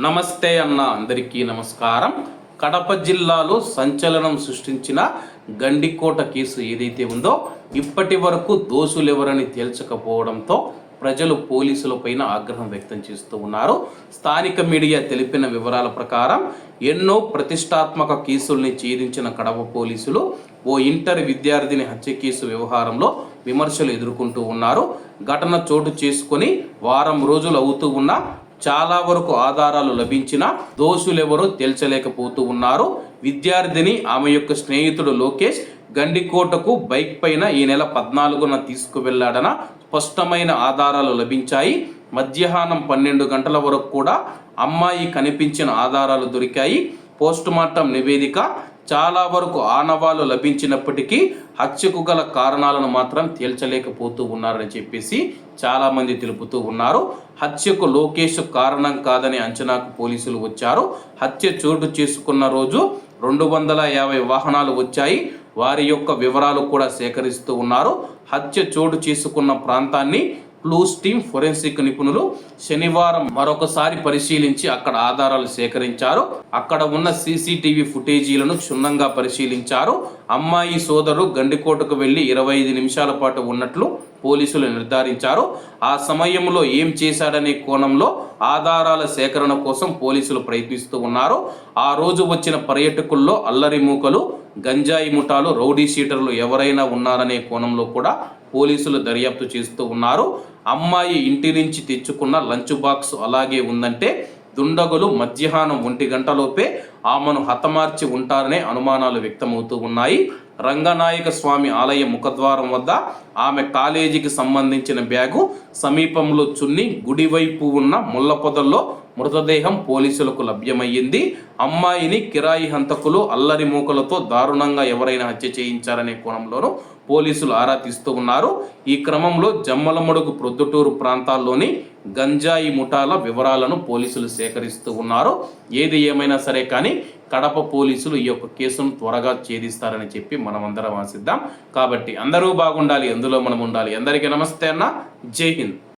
నమస్తే అన్న అందరికీ నమస్కారం. కడప జిల్లాలో సంచలనం సృష్టించిన గండికోట కేసు ఏదైతే ఉందో ఇప్పటి వరకు దోషులెవరని తేల్చకపోవడంతో ప్రజలు పోలీసులపైన ఆగ్రహం వ్యక్తం చేస్తూ ఉన్నారు. స్థానిక మీడియా తెలిపిన వివరాల ప్రకారం ఎన్నో ప్రతిష్టాత్మక కేసుల్ని ఛేదించిన కడప పోలీసులు ఓ ఇంటర్ విద్యార్థిని హత్య కేసు వ్యవహారంలో విమర్శలు ఎదుర్కొంటూ ఉన్నారు. ఘటన చోటు చేసుకొని వారం రోజులు అవుతూ ఉన్నా చాలా వరకు ఆధారాలు లభించినా దోషులెవరో తేల్చలేకపోతూ ఉన్నారు. విద్యార్థిని ఆమె యొక్క స్నేహితుడు లోకేష్ గండికోటకు బైక్ పైన ఈ నెల పద్నాలుగున తీసుకువెళ్ళాడన స్పష్టమైన ఆధారాలు లభించాయి. మధ్యాహ్నం పన్నెండు గంటల వరకు కూడా అమ్మాయి కనిపించిన ఆధారాలు దొరికాయి. పోస్ట్ మార్టం నివేదిక చాలా వరకు ఆనవాళ్ళు లభించినప్పటికీ హత్యకు గల కారణాలను మాత్రం తేల్చలేకపోతూ ఉన్నారని చెప్పేసి చాలామంది తెలుపుతూ ఉన్నారు. హత్యకు లోకేష్ కారణం కాదని అంచనాకు పోలీసులు వచ్చారు. హత్య చోటు చేసుకున్న రోజు రెండు వందల యాభై వాహనాలు వచ్చాయి. వారి యొక్క వివరాలు కూడా సేకరిస్తూ ఉన్నారు. హత్య చోటు చేసుకున్న ప్రాంతాన్ని క్లూస్ టీమ్ ఫోరెన్సిక్ నిపుణులు శనివారం మరొకసారి పరిశీలించి అక్కడ ఆధారాలు సేకరించారు. అక్కడ ఉన్న సీసీటీవీ ఫుటేజీలను క్షుణ్ణంగా పరిశీలించారు. అమ్మాయి సోదరు గండికోటకు వెళ్ళి ఇరవై ఐదు నిమిషాల పాటు ఉన్నట్లు పోలీసులు నిర్ధారించారు. ఆ సమయంలో ఏం చేశాడనే కోణంలో ఆధారాల సేకరణ కోసం పోలీసులు ప్రయత్నిస్తూ ఉన్నారు. ఆ రోజు వచ్చిన పర్యటకుల్లో అల్లరి మూకలు గంజాయి ముఠాలు రౌడీ షీటర్లు ఎవరైనా ఉన్నారనే కోణంలో కూడా పోలీసులు దర్యాప్తు చేస్తూ ఉన్నారు. అమ్మాయి ఇంటి నుంచి తెచ్చుకున్న లంచ్ బాక్స్ అలాగే ఉందంటే దుండగులు మధ్యాహ్నం ఒంటి గంటలోపే ఆమెను హతమార్చి ఉంటారనే అనుమానాలు వ్యక్తమవుతూ ఉన్నాయి. రంగనాయక స్వామి ఆలయ ముఖద్వారం వద్ద ఆమె కాలేజీకి సంబంధించిన బ్యాగు సమీపంలో చున్ని గుడివైపు ఉన్న ముళ్ళ పొదల్లో మృతదేహం పోలీసులకు లభ్యమయ్యింది. అమ్మాయిని కిరాయి హంతకులు అల్లరి మూకలతో దారుణంగా ఎవరైనా హత్య చేయించారనే కోణంలోనూ పోలీసులు ఆరా తీస్తూ ఉన్నారు. ఈ క్రమంలో జమ్మలమడుగు ప్రొద్దుటూరు ప్రాంతాల్లోని గంజాయి ముఠాల వివరాలను పోలీసులు సేకరిస్తూ ఉన్నారు. ఏది ఏమైనా సరే కానీ కడప పోలీసులు ఈ యొక్క కేసును త్వరగా ఛేదిస్తారని చెప్పి మనం అందరం ఆశిద్దాం. కాబట్టి అందరూ బాగుండాలి అందులో మనం ఉండాలి అందరికీ నమస్తే అన్న. జై హింద్.